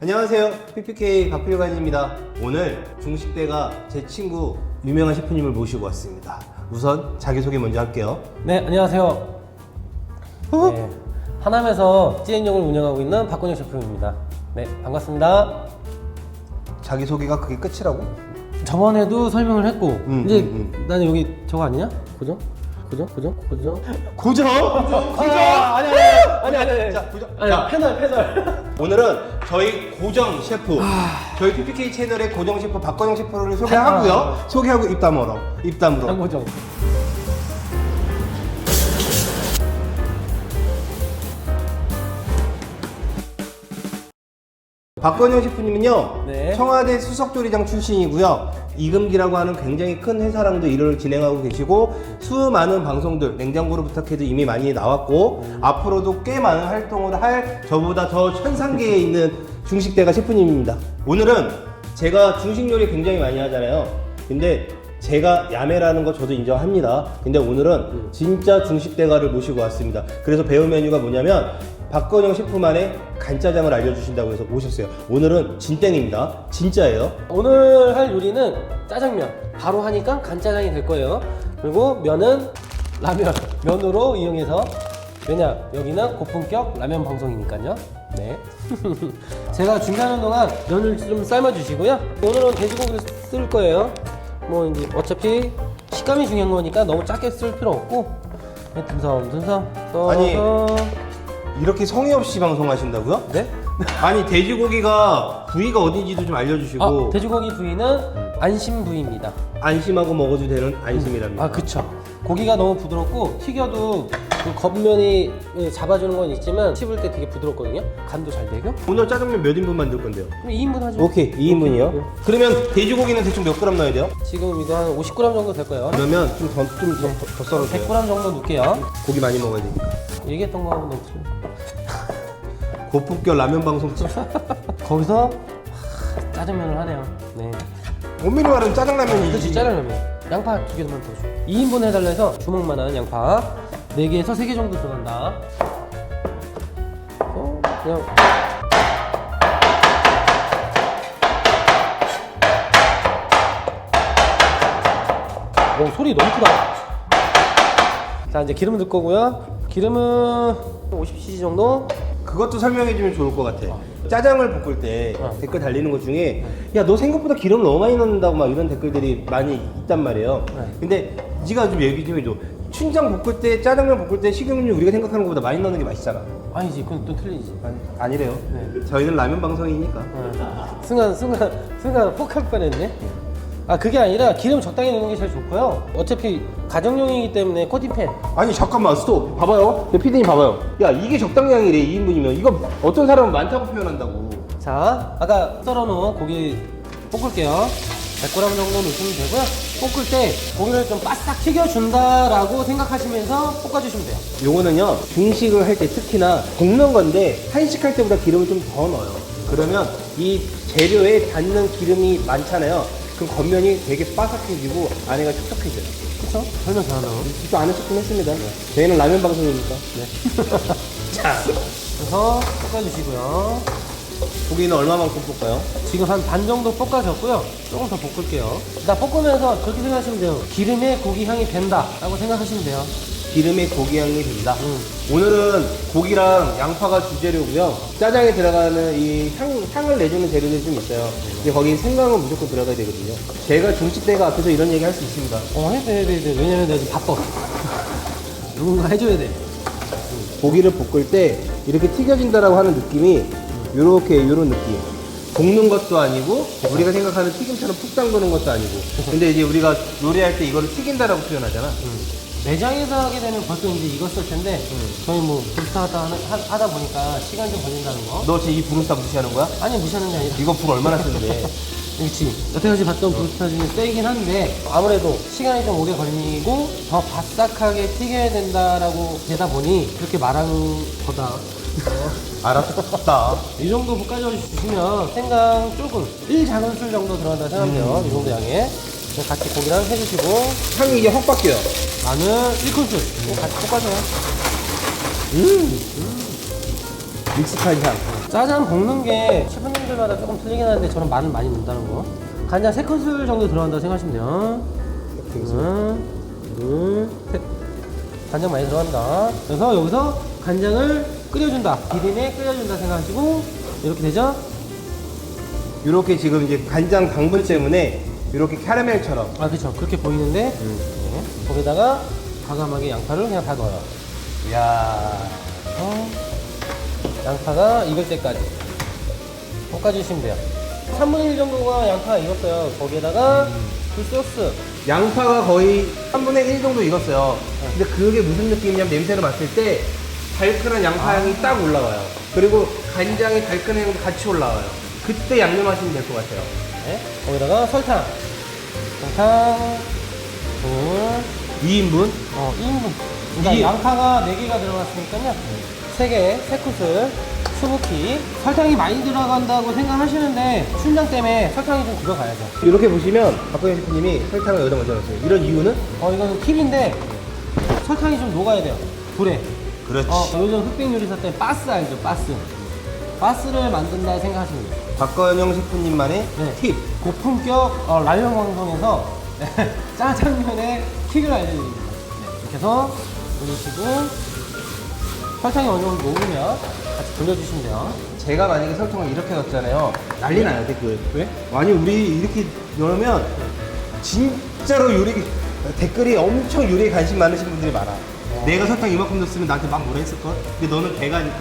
안녕하세요. PPK 박필관입니다. 오늘 중식대가 제 친구 유명한 셰프님을 모시고 왔습니다. 우선 자기소개 먼저 할게요. 네, 안녕하세요. 네, 하남에서 찌행역을 운영하고 있는 박건영 셰프입니다. 네, 반갑습니다. 자기소개가 그게 끝이라고? 저번에도 설명을 했고 음, 이제 음, 나는 여기 저거 아니냐? 고정? 고정? 고정? 고정? 고정! 아, 아니 아니 아니 아니 아니. 자, 고정. 아니, 자. 패널 패널. 오늘은 저희 고정 셰프, 저희 PPK 채널의 고정 셰프 박건영 셰프를 소개하고요. 소개하고 입담으로, 입담으로. 장고정. 박건영 셰프님은요 네. 청와대 수석조리장 출신이고요. 이금기라고 하는 굉장히 큰 회사랑도 일을 진행하고 계시고 수많은 방송들 냉장고로 부탁해도 이미 많이 나왔고 앞으로도 꽤 많은 활동을 할 저보다 더 천상계에 있는 중식대가 셰프님입니다. 오늘은 제가 중식 요리 굉장히 많이 하잖아요. 근데 제가 야매라는 거 저도 인정합니다. 근데 오늘은 진짜 중식 대가를 모시고 왔습니다. 그래서 배운 메뉴가 뭐냐면 박건영 셰프만의 간짜장을 알려주신다고 해서 모셨어요. 오늘은 진땡입니다. 진짜예요. 오늘 할 요리는 짜장면. 바로 하니까 간짜장이 될 거예요. 그리고 면은 라면. 면으로 이용해서 왜냐 여기는 고품격 라면 방송이니까요. 네. 제가 준비하는 동안 면을 좀 삶아 주시고요. 오늘은 돼지고기를 쓸 거예요. 뭐 이제 어차피 식감이 중요한 거니까 너무 작게 쓸 필요 없고 그냥 듬성듬성 아니, 이렇게 성의 없이 방송하신다고요? 네? 아니 돼지고기가 부위가 어딘지도 좀 알려주시고 아, 돼지고기 부위는 안심 부위입니다. 안심하고 먹어도 되는 안심이랍니다. 아 그쵸 고기가 너무 부드럽고 튀겨도 그 겉면이 잡아주는 건 있지만 씹을 때 되게 부드럽거든요 간도 잘 되고 오늘 짜장면 몇 인분 만들 건데요? 그럼 2인분 하죠 오케이 2인분이요. 그러면 돼지고기는 대충 몇 그램 넣어야 돼요? 지금 이거 한 50g 정도 될 거예요 그러면 좀더좀더 썰어주세요. 100g 정도 넣을게요 고기 많이 먹어야 되니까. 얘기했던 거하고 너무 틀려 고품격 라면 방송 집. 거기서 하, 짜장면을 하네요. 네. 엄밀히 말하면 짜장라면이지. 그렇지 짜장라면. 양파 두 개만 더 줘. 2인분 해달라 해서 주먹만한 양파. 4개에서 3개 정도 들어간다. 어, 그냥. 오 소리 너무 크다. 자 이제 기름 넣을 거고요. 기름은 50cc 정도 그것도 설명해주면 좋을 것 같아. 짜장을 볶을 때 어. 댓글 달리는 것 중에 야 너 생각보다 기름 너무 많이 넣는다고 막 이런 댓글들이 많이 있단 말이에요. 네. 근데 네가 좀 얘기 좀 해줘. 춘장 볶을 때 짜장면 볶을 때 식용유 우리가 생각하는 것보다 많이 넣는 게 맛있잖아. 아니지 그건 또 틀리지 아니, 아니래요. 네. 저희는 라면 방송이니까. 어. 순간 순간 순간 폭할 뻔했네. 아 그게 아니라 기름 적당히 넣는 게 제일 좋고요. 어차피 가정용이기 때문에 코팅팬. 아니 잠깐만 스톱. 봐봐요. 내 피디님 봐봐요. 야 이게 적당량이래 2인분이면 이거 어떤 사람은 많다고 표현한다고. 자 아까 썰어놓은 고기 볶을게요. 100g 정도 넣으시면 되고요. 볶을 때 고기를 좀 바싹 튀겨준다라고 생각하시면서 볶아주시면 돼요. 요거는요 중식을 할 때 특히나 볶는 건데 한식할 때보다 기름을 좀 더 넣어요 그러면 이 재료에 닿는 기름이 많잖아요 그럼 겉면이 되게 바삭해지고 안에가 촉촉해져요 그렇죠? 설명 잘하나? 또 아는 척좀 했습니다 저희는 라면 방송이니까 자 그래서 볶아주시고요. 고기는 얼마만큼 볶아요? 지금 한 반 정도 볶아졌고요. 조금 더 볶을게요. 나 볶으면서 그렇게 생각하시면 돼요. 기름에 고기 향이 밴다라고 생각하시면 돼요. 기름에 고기 향이 든다 음. 오늘은 고기랑 양파가 주재료고요 짜장에 들어가는 이 향, 향을 내주는 재료들이 좀 있어요 근데 거기 생강은 무조건 들어가야 되거든요 제가 중식대가 앞에서 이런 얘기 할 수 있습니다 어, 해야 돼, 해야 돼. 왜냐면 내가 지금 바빠. 누군가 해줘야 돼. 고기를 볶을 때 이렇게 튀겨진다라고 하는 느낌이 요렇게 요런 느낌 볶는 것도 아니고 우리가 생각하는 튀김처럼 푹 담그는 것도 아니고 근데 이제 우리가 요리할 때 이거를 튀긴다라고 표현하잖아 매장에서 하게 되면 벌써 이제 익었을 텐데, 저희 뭐, 불타 하다, 하- 하다 보니까 시간 좀 걸린다는 거. 너 지금 이 브루스타 무시하는 거야? 아니, 무시하는 게 아니라. 이거 불 얼마나 쓰는데 그렇지. 여태까지 봤던 브루스타 중에 세긴 한데, 아무래도 시간이 좀 오래 걸리고, 더 바싹하게 튀겨야 된다라고 되다 보니, 그렇게 말하는 거다. 알았다 이 정도 볶아줘 주시면 생강 조금 1작은술 정도 들어간다 생각하면 돼요 이 정도 양에 같이 고기랑 해주시고 향이 이게 확 바뀌어요 마늘 1큰술 같이 볶아줘요 믹스한 향 짜장 볶는 게 셰프님들마다 조금 틀리긴 하는데 저는 마늘 많이 넣는다는 거. 간장 3큰술 정도 들어간다고 생각하시면 돼요. 하나, 둘, 셋. 간장 많이 들어간다. 그래서 여기서 간장을 끓여준다. 비빔에 끓여준다 생각하시고 이렇게 되죠? 이렇게 지금 이제 간장 당분 때문에 이렇게 캐러멜처럼 아 그렇죠. 그렇게 보이는데 네. 거기다가 과감하게 양파를 그냥 다 넣어요. 이야 어, 양파가 익을 때까지 볶아주시면 돼요. 3분의 1 정도가 양파가 익었어요. 거기에다가 굴소스. 양파가 거의 3분의 1 정도 익었어요 근데 그게 무슨 느낌이냐면 냄새를 맡을 때 달큰한 양파 향이 딱 올라와요 그리고 간장의 달큰한 향도 같이 올라와요 그때 양념하시면 될 것 같아요 네. 거기다가 설탕. 설탕. 둘. 2인분 어, 2인분. 그러니까 이- 양파가 4개가 들어갔으니까요. 3개, 3큰술, 수부키. 설탕이 많이 들어간다고 생각하시는데 춘장 때문에 설탕이 좀 들어가야죠. 이렇게 보시면 박근혜 셰프님이 설탕을 여기다 먼저 넣었어요 이런 이유는? 어, 이거는 팁인데 설탕이 좀 녹아야 돼요. 불에. 그렇지 어, 요즘 흑백 요리사 때 바스 알죠? 바스. 바스를 만든다 생각하시면 돼요. 박건영 셰프님만의 네. 팁 고품격 어, 라면 방송에서 짜장면의 킥을 알려드립니다. 네, 이렇게 해서 올리시고 설탕이 어느 정도 녹으면 같이 돌려주시면 돼요. 제가 만약에 설탕을 이렇게 넣었잖아요 난리 나요 댓글 왜? 아니 우리 이렇게 넣으면 진짜로 요리 댓글이 엄청 요리에 관심 많으신 분들이 많아 내가 설탕 이만큼 넣었으면 나한테 막 뭐라 했을걸? 근데 너는 개가니까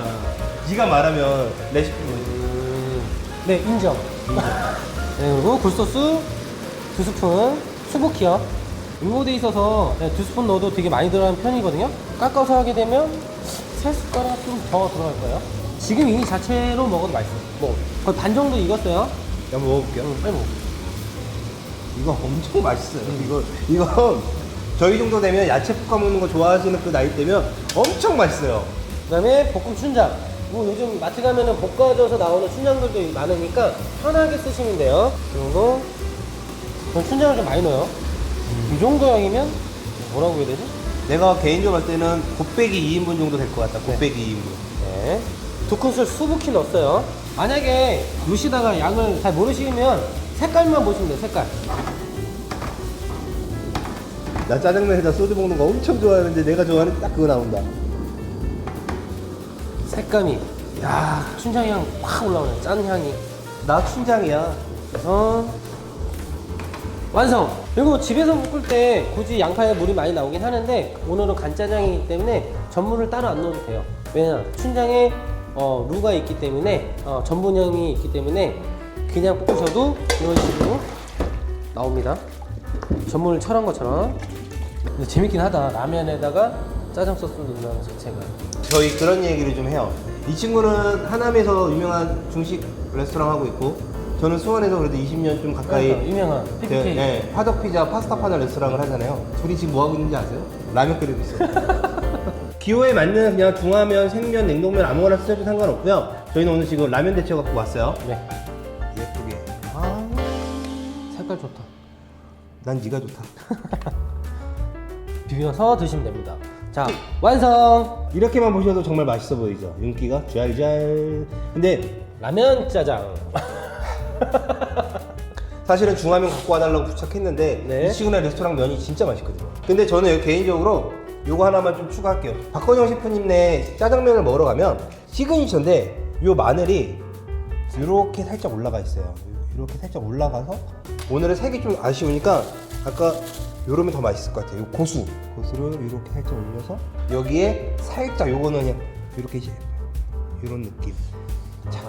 네가 말하면 레시피 뭐지? 음, 네, 인정. 네, 그리고 굴소스 두 스푼, 수부키요. 응고돼 있어서 네, 두 스푼 넣어도 되게 많이 들어가는 편이거든요. 깎아서 하게 되면 세 숟가락 좀 더 들어갈 거예요. 지금 이 자체로 먹어도 맛있어요. 뭐 거의 반 정도 익었어요. 한번 먹어볼게요 응, 빨리 먹어. 이거 엄청 맛있어요 이거 이거 저희 정도 되면 야채 볶아 먹는 거 좋아하시는 그 나이 때면 엄청 맛있어요 그 다음에 볶음 춘장. 뭐 요즘 마트 가면은 볶아져서 나오는 춘장들도 많으니까 편하게 쓰시면 돼요. 그리고 전 춘장을 좀 많이 넣어요. 이 정도 양이면 뭐라고 해야 되지? 내가 개인적으로 볼 때는 곱빼기 2인분 정도 될 것 같다 곱빼기 2인분 네. 두 큰술 수부키 넣었어요. 만약에 루시다가 양을 잘 모르시면 색깔만 보시면 돼요. 색깔. 나 짜장면에다 소주 먹는 거 엄청 좋아하는데 내가 좋아하는 딱 그거 나온다 색감이 야 춘장 향 확 올라오네. 짠 향이. 나 춘장이야 그래서 완성. 그리고 집에서 볶을 때 굳이 양파에 물이 많이 나오긴 하는데 오늘은 간짜장이기 때문에 전분을 따로 안 넣어도 돼요. 왜냐 춘장에 어, 루가 있기 때문에 어, 전분형이 있기 때문에 그냥 볶으셔도 이런 식으로 나옵니다. 전분을 철한 것처럼. 근데 재밌긴 하다. 라면에다가 짜장 소스 넣는 자체가. 저희 그런 얘기를 좀 해요. 이 친구는 하남에서 유명한 중식 레스토랑 하고 있고 저는 수원에서 그래도 20년 좀 가까이 그러니까 유명한 그, PPK. 네, 화덕 피자, 파스타 파는 레스토랑을 하잖아요. 둘이 지금 뭐 하고 있는지 아세요? 라면 끓이고 있어요. 기호에 맞는 그냥 중화면, 생면, 냉동면 아무거나 쓰셔도 상관없고요. 저희는 오늘 지금 라면 대체 갖고 왔어요. 네. 예쁘게. 아, 색깔 좋다. 난 네가 좋다. 비벼서 드시면 됩니다. 자, 완성! 이렇게만 보셔도 정말 맛있어 보이죠? 윤기가 짤짤. 근데 라면 짜장. 사실은 중화면 갖고 와달라고 부탁했는데 네. 이 친구네 레스토랑 면이 진짜 맛있거든요. 근데 저는 개인적으로 요거 하나만 좀 추가할게요. 박건영 셰프님네 짜장면을 먹으러 가면 시그니처인데 요 마늘이 이렇게 살짝 올라가 있어요. 이렇게 살짝 올라가서 오늘은 색이 좀 아쉬우니까 아까 요러면 더 맛있을 것 같아요. 요 고수 고수를 이렇게 살짝 올려서 여기에 살짝 요거는 그냥 이렇게 이런 느낌. 자,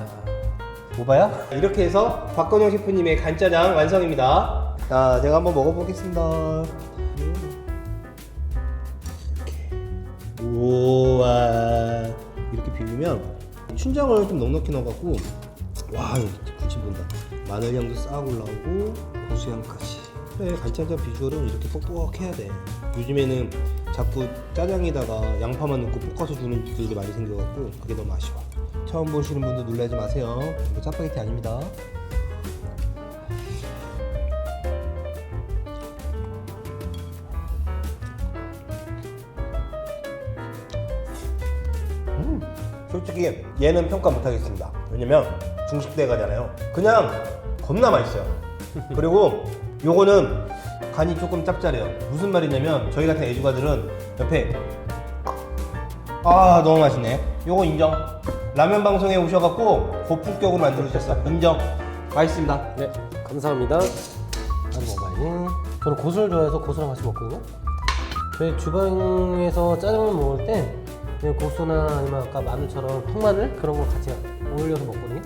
오바야? 이렇게 해서 박건영 셰프님의 간짜장 완성입니다. 자, 제가 한번 먹어보겠습니다. 이렇게. 우와. 이렇게 비비면 춘장을 좀 넉넉히 넣어갖고 와, 군침 돈다. 마늘 향도 싹 올라오고 고수향까지. 그래, 간짜장 비주얼은 이렇게 뻑뻑해야 돼. 요즘에는 자꾸 짜장에다가 양파만 넣고 볶아서 주는 집들이 많이 생겨갖고 그게 너무 아쉬워. 처음 보시는 분들 놀라지 마세요. 이거 짜파게티 아닙니다. 음, 솔직히 얘는 평가 못하겠습니다. 왜냐면 중식대가잖아요. 그냥 겁나 맛있어요. 그리고 요거는 간이 조금 짭짤해요. 무슨 말이냐면 저희 같은 애주가들은 옆에 아 너무 맛있네. 요거 인정. 라면 방송에 오셔갖고 고품격으로 만들어 주셨어. 인정. 맛있습니다. 네, 감사합니다. 나도 먹어야지. 저는 고수를 좋아해서 고수랑 같이 먹거든요. 저희 주방에서 짜장면 먹을 때 그냥 고수나 아니면 아까 마늘처럼 통마늘 그런 거 같이 어울려서 먹거든요.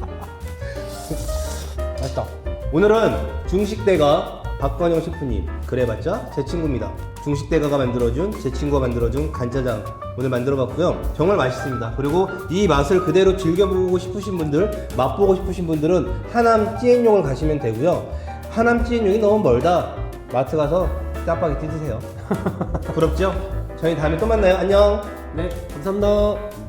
맛있다. 오늘은 중식대가 박건영 셰프님 그래봤자 제 친구입니다. 중식대가가 만들어준 제 친구가 만들어준 간짜장 오늘 만들어봤고요. 정말 맛있습니다. 그리고 이 맛을 그대로 즐겨보고 싶으신 분들, 맛보고 싶으신 분들은 하남 찌엔용을 가시면 되고요. 하남 찌엔용이 너무 멀다. 마트 가서 짜파게티 드세요. 부럽죠? 저희 다음에 또 만나요. 안녕. 네, 감사합니다.